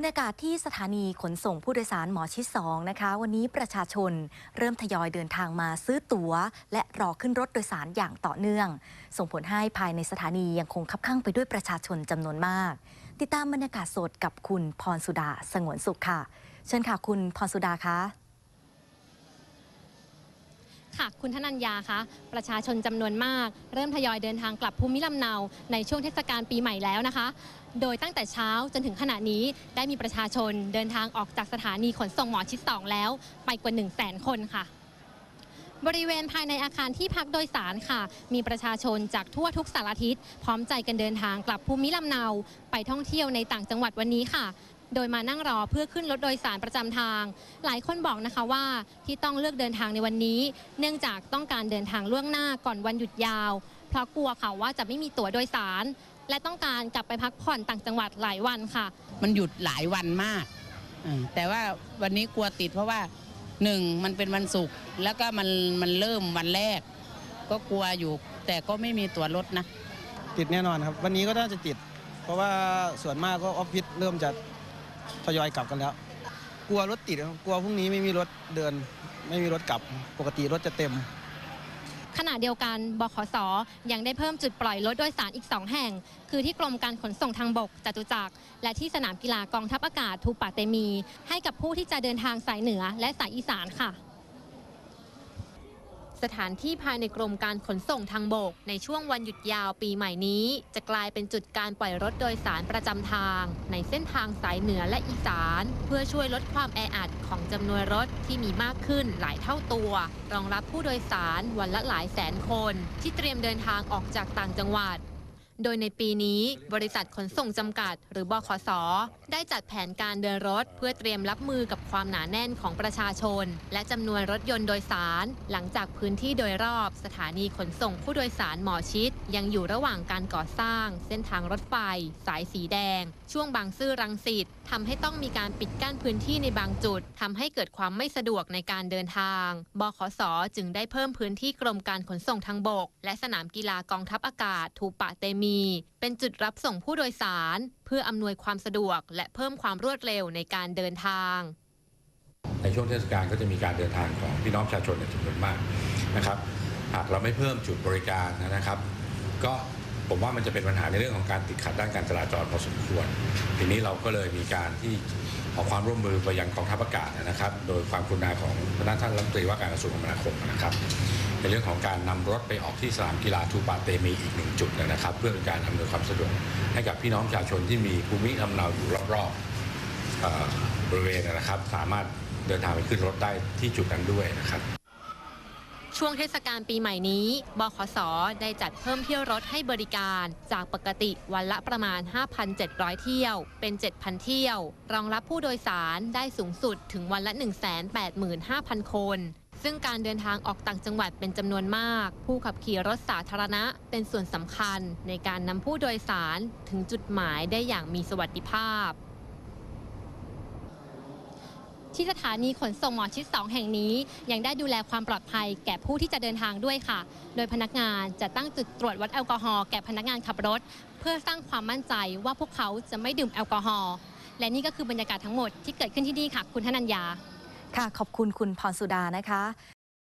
บรรยากาศที่สถานีขนส่งผู้โดยสารหมอชิด2นะคะ วันนี้ประชาชนเริ่มทยอยเดินทางมาซื้อตั๋ว และรอขึ้นรถโดยสารอย่างต่อเนื่อง ส่งผลให้ภายในสถานียังคงคับข้างไปด้วยประชาชนจำนวนมาก ติดตามบรรยากาศสดกับคุณพรสุดาสงวนสุขค่ะ เชิญค่ะคุณพรสุดาคะ ค่ะ คุณธนัญญาคะประชาชนจำนวนมาก เริ่มทยอยเดินทางกลับภูมิลำเนาในช่วงเทศกาลปีใหม่แล้วนะคะ โดยตั้งแต่เช้าจนถึงขณะนี้ได้มีประชาชนเดินทางออกจากสถานีขนส่งหมอชิดสองแล้ว ไปกว่า 1 0 0 0 0แสนคนค่ะ บริเวณภายในอาคารที่พักโดยสารค่ะ มีประชาชนจากทั่วทุกสารทิศพร้อมใจกันเดินทางกลับภูมิลำเนา ไปท่องเที่ยวในต่างจังหวัดวันนี้ค่ะ โดยมานั่งรอเพื่อขึ้นรถโดยสารประจำทาง หลายคนบอกนะคะว่าที่ต้องเลือกเดินทางในวันนี้ เนื่องจากต้องการเดินทางล่วงหน้าก่อนวันหยุดยาว เพราะกลัวค่ะว่าจะไม่มีตั๋วโดยสาร และต้องการกลับไปพักผ่อนต่างจังหวัดหลายวันค่ะ มันหยุดหลายวันมากอืมแต่ว่าวันนี้กลัวติดเพราะว่าหนึ่งมันเป็นวันศุกร์แล้วก็มันมันเริ่มวันแรก ก็กลัวอยู่ แต่ก็ไม่มีตั๋วรถนะ ติดแน่นอนครับ วันนี้ก็น่าจะติด เพราะว่าส่วนมากก็ออฟฟิศเริ่มจะ ทยอยกลับกันแล้ว กลัวรถติดครับกลัวพรุ่งนี้ไม่มีรถเดิน ไม่มีรถกลับ ปกติรถจะเต็ม ขณะเดียวกันบขสยังได้เพิ่มจุดปล่อยรถโดยสารอีก 2 แห่ง คือที่กรมการขนส่งทางบกจตุจักร และที่สนามกีฬากองทัพอากาศทูปะเตมี ให้กับผู้ที่จะเดินทางสายเหนือและสายอีสานค่ะ สถานที่ภายในกรมการขนส่งทางบก ในช่วงวันหยุดยาวปีใหม่นี้ จะกลายเป็นจุดการปล่อยรถโดยสารประจำทาง ในเส้นทางสายเหนือและอีสาน เพื่อช่วยลดความแออัดของจำนวนรถที่มีมากขึ้นหลายเท่าตัว รองรับผู้โดยสารวันละหลายแสนคน ที่เตรียมเดินทางออกจากต่างจังหวัด โดยในปีนี้บริษัทขนส่งจำกัด หรือบขส ได้จัดแผนการเดินรถ เพื่อเตรียมรับมือกับความหนาแน่นของประชาชน และจำนวนรถยนต์โดยสาร หลังจากพื้นที่โดยรอบ สถานีขนส่งผู้โดยสารหมอชิด ยังอยู่ระหว่างการก่อสร้าง เส้นทางรถไฟ สายสีแดง ช่วงบางซื่อรังสิตทำให้ต้องมีการปิดกั้นพื้นที่ในบางจุดทำให้เกิดความไม่สะดวกในการเดินทาง บขส จึงได้เพิ่มพื้นที่กรมการขนส่งทางบก และสนามกีฬากองทัพอากาศ ทูปะเตมีเป็นจุดรับส่งผู้โดยสาร เพื่ออำนวยความสะดวก และเพิ่มความรวดเร็วในการเดินทาง ในช่วงเทศกาลก็จะมีการเดินทางของพี่น้องประชาชนในจำนวนมากนะครับหากเราไม่เพิ่มจุดบริการนะครับ ก็ผมว่ามันจะเป็นปัญหาในเรื่องของการติดขัดด้านการจราจรพอสมควร ทีนี้เราก็เลยมีการที่ ขอความร่วมมือไปยังกองทัพอากาศนะครับ โดยความกรุณาของพนักท่านรัฐมนตรีว่าการกระทรวงคมนาคมนะครับ ในเรื่องของการนำรถไปออกที่สนามกีฬาทูปาเตมีอีกหนึ่งจุดนะครับ เพื่อเป็นการอำนวยความสะดวกให้กับพี่น้องประชาชนที่มีภูมิลำเนาอยู่รอบๆอบริเวณนะครับ สามารถเดินทางไปขึ้นรถได้ที่จุดนั้นด้วยนะครับ ช่วงเทศกาลปีใหม่นี้ บขส ได้จัดเพิ่มเที่ยวรถให้บริการ จากปกติวันละประมาณ 5,700 เที่ยว เป็น 7,000 เที่ยว รองรับผู้โดยสารได้สูงสุดถึงวันละ 185,000 คน ซึ่งการเดินทางออกต่างจังหวัดเป็นจำนวนมาก ผู้ขับขี่รถสาธารณะ เป็นส่วนสำคัญในการนำผู้โดยสารถึงจุดหมายได้อย่างมีสวัสดิภาพ ที่สถานีขนส่งหมอชิด 2 แห่งนี้ ยังได้ดูแลความปลอดภัยแก่ผู้ที่จะเดินทางด้วยค่ะ โดยพนักงานจะตั้งจุดตรวจวัดแอลกอฮอล์แก่พนักงานขับรถ เพื่อสร้างความมั่นใจว่าพวกเขาจะไม่ดื่มแอลกอฮอล์และนี่ก็คือบรรยากาศทั้งหมดที่เกิดขึ้นที่นี่ค่ะ คุณธนัญญาค่ะขอบคุณคุณพรสุดานะคะ